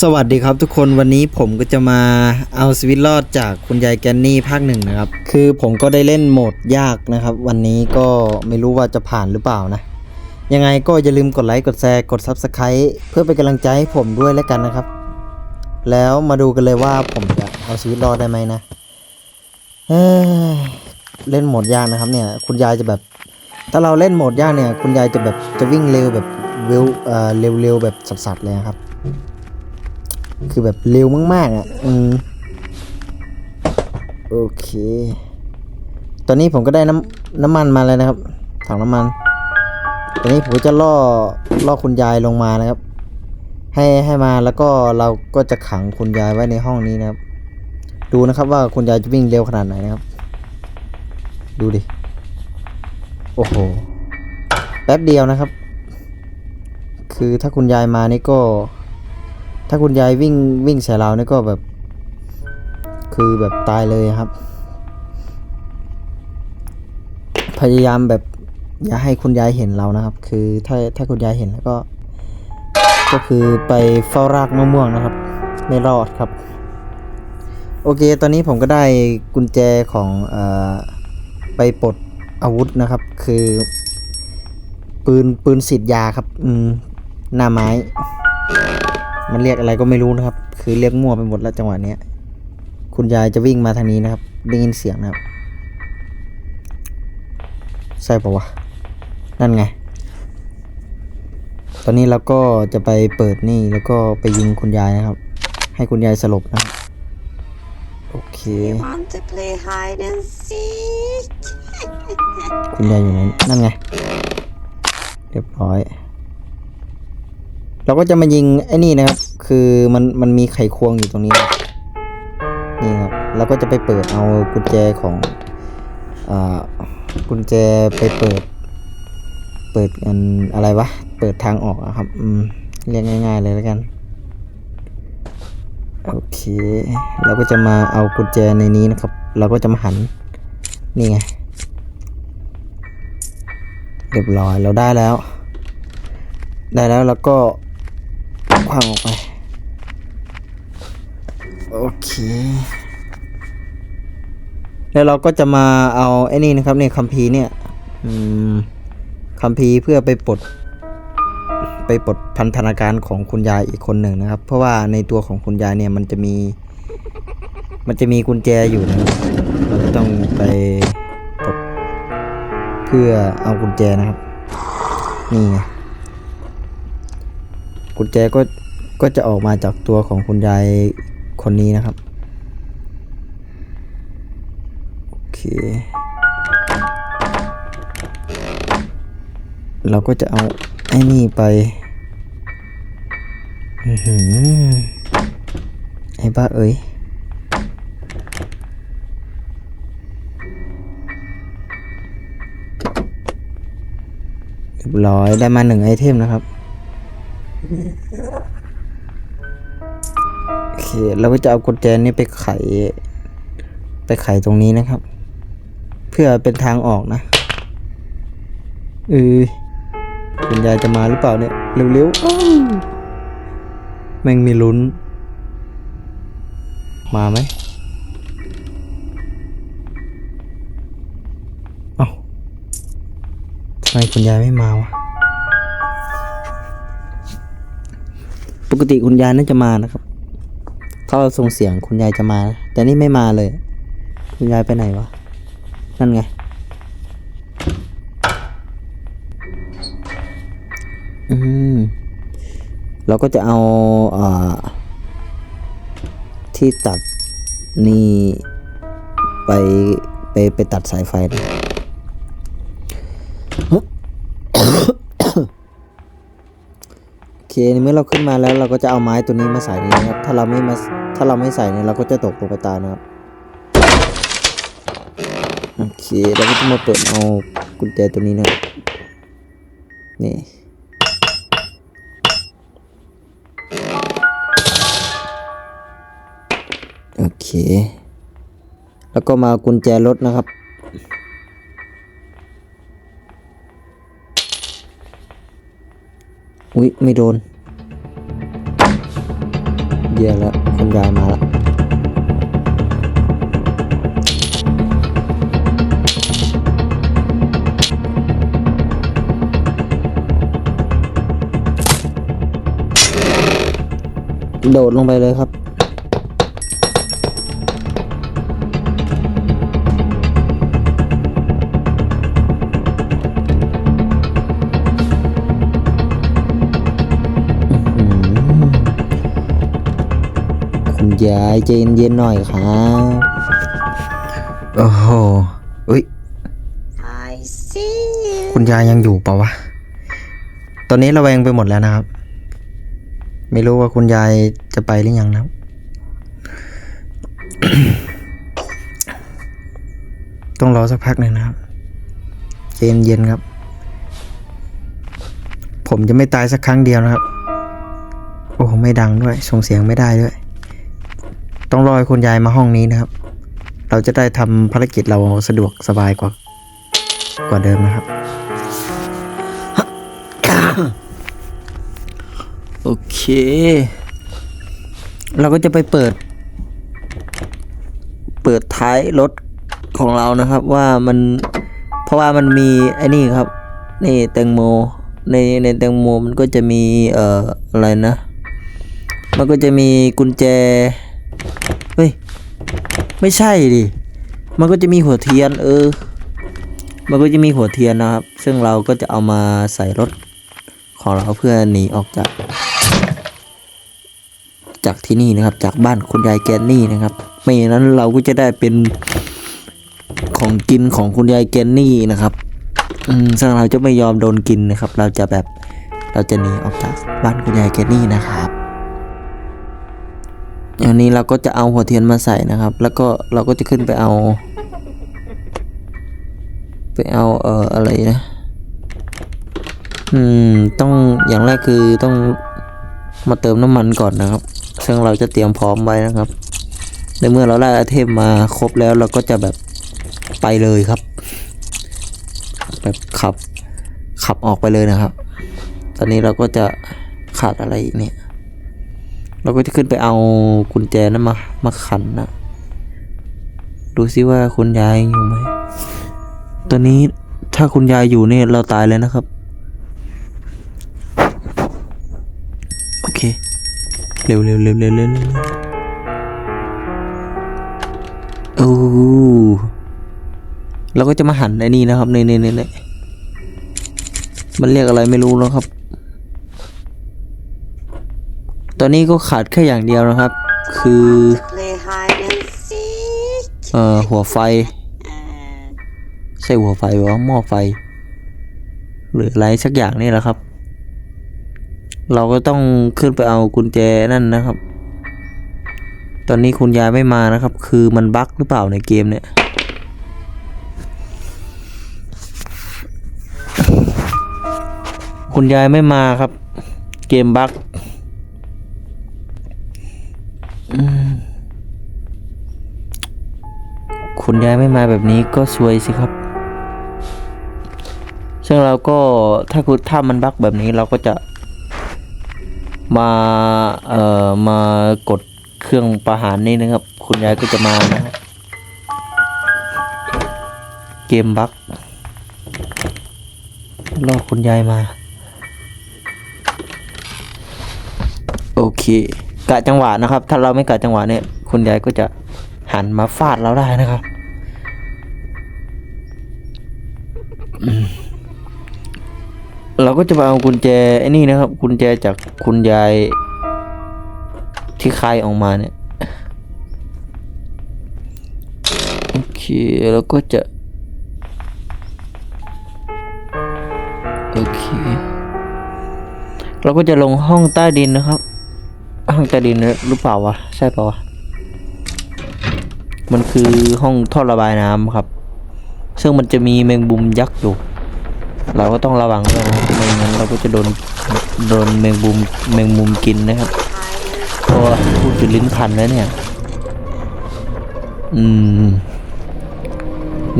สวัสดีครับทุกคนวันนี้ผมก็จะมาเอาชีวิตรอดจากคุณยายแกนนี่ภาคหนึ่งนะครับ คือผมก็ได้เล่นโหมดยากนะครับ วันนี้ก็ไม่รู้ว่าจะผ่านหรือเปล่านะ ยังไงก็อย่าลืมกดไลค์กดแชร์กด Subscribe เพื่อเป็นกำลังใจให้ผมด้วยแล้วกันนะครับ แล้วมาดูกันเลยว่าผมจะเอาชีวิตรอดได้ไหมนะเอ้ยเล่นโหมดยากนะครับเนี่ย คุณยายจะแบบ ถ้าเราเล่นโหมดยากเนี่ย คุณยายจะแบบจะวิ่งเร็วแบบเร็วเอ่อเร็วๆแบบสัสๆเลยครับ คือแบบเร็วมากๆอะอืมโอเค ตอนนี้ผมก็ได้น้ำน้ำมันมาแล้วนะครับ ถังน้ำมัน ตอนนี้ผมจะล่อล่อคุณยายลงมานะครับ ให้ให้มาแล้วก็เราก็จะขังคุณยายไว้ในห้องนี้นะครับ ดูนะครับว่าคุณยายจะวิ่งเร็วขนาดไหนนะครับ ดูดิ โอ้โห แป๊บเดียวนะครับ คือถ้าคุณยายมานี่ก็ ถ้าคุณยายวิ่งวิ่งใส่เราเนี่ยก็แบบ คือแบบตายเลยครับ พยายามแบบอย่าให้คุณยายเห็นเรานะครับ คือถ้าถ้าคุณยายเห็นแล้วก็ ก็คือไปเฝ้ารากมะม่วงนะครับ ไม่รอดครับ โอเค ตอนนี้ผมก็ได้กุญแจของอไปปลดอาวุธนะครับ คือ ปืนปืนฉีดยาครับ อืมหน้าไม้ มันเรียกอะไรก็ไม่รู้นะครับ คือเรียกมั่วไปหมดแล้วจังหวะเนี้ย คุณยายจะวิ่งมาทางนี้นะครับ ได้ยินเสียงนะครับ ใช่ปะวะ นั่นไง ตอนนี้เราก็จะไปเปิดนี่แล้วก็ไปยิงคุณยายนะครับ ให้คุณยายสลบนะครับโอเค Want to play hide and seek? คุณยายอยู่ไหนนั่นไง เรียบร้อย เราก็จะมายิงไอ้นี่นะครับ คือมันมันมีไขควงอยู่ตรงนี้ นี่ครับเราก็จะไปเปิดเอากุญแจของอ่ากุญแจไปเปิด เปิดอันอะไรวะ เปิดทางออกอะครับอืมเรียกง่าย ๆ เลยแล้วกัน โอเค เราก็จะมาเอากุญแจในนี้นะครับ เราก็จะมาหัน นี่ไง เรียบร้อยเราได้แล้ว ได้แล้วแล้วก็ คว้างออกไป โอเค แล้วเราก็จะมาเอาไอ้นี่นะครับเนี่ยคัมภีร์เนี่ยอืมคัมภีร์เพื่อไปปลดไปปลดพันธนาการของคุณยายอีกคนหนึ่งนะครับ เพราะว่าในตัวของคุณยายเนี่ยมันจะมี มันจะมีกุญแจอยู่นะครับเราก็ต้องไปปลดเพื่อเอากุญแจนะครับ นี่ไงกุญแจก็ ก็จะออกมาจากตัวของคุณยายคนนี้นะครับ โอเค เราก็จะเอาไอ้นี่ไปไอ้บ้าเอ้ยเรียบร้อยได้มาหนึ่งไอเทมนะครับ เคเราก็จะเอากุญแจนี้ไปไข ไปไขตรงนี้นะครับ เพื่อเป็นทางออกนะเออคุณยายจะมาหรือเปล่าเนี่ยเร็วๆแม่งมีลุ้น มาไหมเอ้าทำไมคุณยายไม่มาวะปกติคุณยายน่าจะมานะครับ เขาส่งเสียงคุณยายจะมา แต่นี่ไม่มาเลย คุณยายไปไหนวะ นั่นไง อืม เราก็จะเอาอ่าที่ตัดนี่ไปไปไปตัดสายไฟนะ โอ เคในเมื่อเราขึ้นมาแล้วเราก็จะเอาไม้ตัวนี้มาใส่นี่นะครับ ถ้าเราไม่มาถ้าเราไม่ใส่เนี่ยเราก็จะตกลงไปตายนะครับ โอเคเราก็จะมาเปิดเอากุญแจตัวนี้นะนี่โอเค แล้วก็มากุญแจรถนะครับ อุ๊ยไม่โดนเย่แล้วคุณยายมาละโดดลงไปเลยครับ ยายใจเย็นๆหน่อยครับโอ้โหเอ้ย I see you. คุณยายยังอยู่เปล่าวะ ตอนนี้ระแวงไปหมดแล้วนะครับ ไม่รู้ว่าคุณยายจะไปหรือยังนะครับ ต้องรอสักพักหนึ่งนะครับใจเย็นๆครับ ผมจะไม่ตายสักครั้งเดียวนะครับ โอ้โหไม่ดังด้วย ส่งเสียงไม่ได้ด้วย ต้องรอให้คุณยายมาห้องนี้นะครับ เราจะได้ทำภารกิจเราสะดวกสบายกว่ากว่าเดิมนะครับ โอเค เราก็จะไปเปิด เปิดท้ายรถของเรานะครับว่ามันเพราะว่ามันมีไอ้นี่ครับ นี่แตงโมในในแตงโมมันก็จะมีเอ่ออะไรนะ มันก็จะมีกุญแจ ฮ้ย ไม่ใช่ดิ มันก็จะมีหัวเทียน เออ มันก็จะมีหัวเทียนนะครับ ซึ่งเราก็จะเอามาใส่รถของเราเพื่อหนีออกจาก จากที่นี่นะครับ จากบ้านคุณยายแกนนี่นะครับ ไม่อย่างนั้นเราก็จะได้เป็นของกินของคุณยายแกนนี่นะครับ อืมซึ่งเราจะไม่ยอมโดนกินนะครับ เราจะแบบเราจะหนีออกจากบ้านคุณยายแกนนี่นะครับ อย่างนี้เราก็จะเอาหัวเทียนมาใส่นะครับ แล้วก็เราก็จะขึ้นไปเอา ไปเอาเอ่ออะไรนะอืมต้องอย่างแรกคือต้องมาเติมน้ำมันก่อนนะครับ ซึ่งเราจะเตรียมพร้อมไว้นะครับในเมื่อเราได้ไอเทมมาครบแล้วเราก็จะแบบไปเลยครับ แบบขับขับออกไปเลยนะครับ ตอนนี้เราก็จะขาดอะไรอีกเนี่ย เราก็จะขึ้นไปเอากุญแจนั้นมา มาขันนะ ดูซิว่าคุณยายอยู่ไหม ตอนนี้ถ้าคุณยายอยู่เนี่ยเราตายเลยนะครับ โอเค เร็วเร็วเร็วเร็วเร็วเร็วโอ้เราก็จะมาหันไอ้นี่นะครับในในในในมันเรียกอะไรไม่รู้แล้วครับ ตอนนี้ก็ขาดแค่อย่างเดียวนะครับ คือ Play hide and seek. เอ่อหัวไฟ Uh, ใช่หัวไฟหรือว่าหม้อไฟ หรืออะไรสักอย่างนี่แหละครับ เราก็ต้องขึ้นไปเอากุญแจนั่นนะครับ ตอนนี้คุณยายไม่มานะครับ คือมันบั๊กหรือเปล่าในเกมเนี่ยคุณยายไม่มาครับ เกมบั๊กอืม คุณยายไม่มาแบบนี้ก็ซวยสิครับ ซึ่งเราก็ถ้าคุณถ้ามันบักแบบนี้เราก็จะ มา เอ่อ มากดเครื่องประหารนี่นะครับ คุณยายก็จะมานะเกมบักรอคุณยายมา โอเค กะจังหวะนะครับ ถ้าเราไม่กะจังหวะเนี่ยคุณยายก็จะหันมาฟาดเราได้นะครับเราก็จะไปเอากุญแจไอ้นี่นะครับ กุญแจจากคุณยายที่คายออกมาเนี่ยโอเคแล้วก็จะโอเคเราก็จะลงห้องใต้ดินนะครับ ห้องใต้ดินหรือเปล่าวะ ใช่เปล่าวะ มันคือห้องท่อระบายน้ำครับ ซึ่งมันจะมีแมงมุมยักษ์อยู่ เราก็ต้องระวังด้วยนะไม่งั้นเราก็จะโดนโดนแมงมุมแมงมุมกินนะครับเพราะพูดจนลิ้นพันแล้วเนี่ย อืม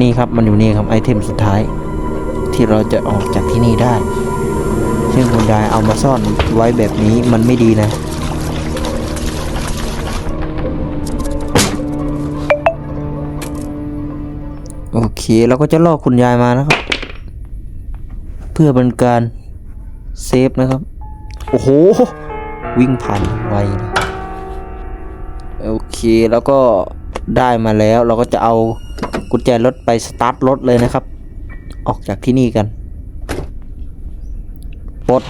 นี่ครับมันอยู่นี่ครับไอเทมสุดท้าย ที่เราจะออกจากที่นี่ได้ซึ่งคุณยายเอามาซ่อนไว้แบบนี้มันไม่ดีนะ เราก็จะลอกคุณยายมานะครับ เพื่อเป็นการเซฟนะครับ โอ้โห วิ่งผ่านไวนะโอเคแล้วก็ได้มาแล้วเราก็จะเอากุญแจรถไปสตาร์ทรถเลยนะครับ ออกจากที่นี่กันปลด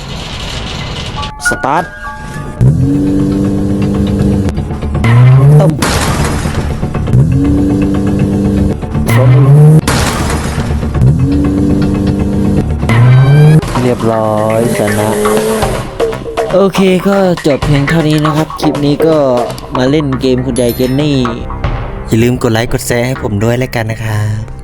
สตาร์ท เคก็จบเพียงเท่านี้นะครับ คลิปนี้ก็มาเล่นเกมคุณยายเจนนี่ อย่าลืมกดไลค์กดแชร์ให้ผมด้วยแล้วกันนะครับ